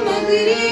Magri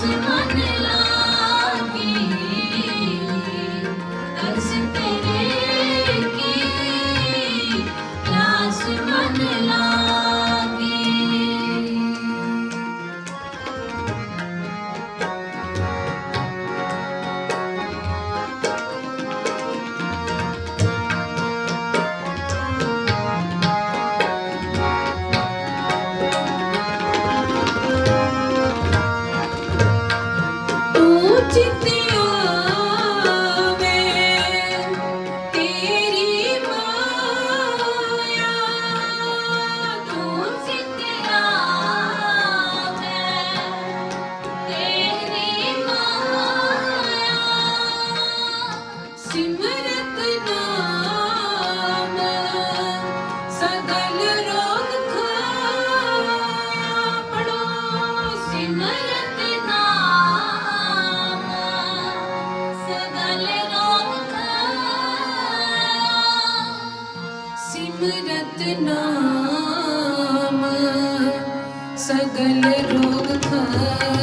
Jesus. ਸਗਲ ਰੋਗ ਖਾਇਆ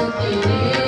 Deus.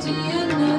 do you know?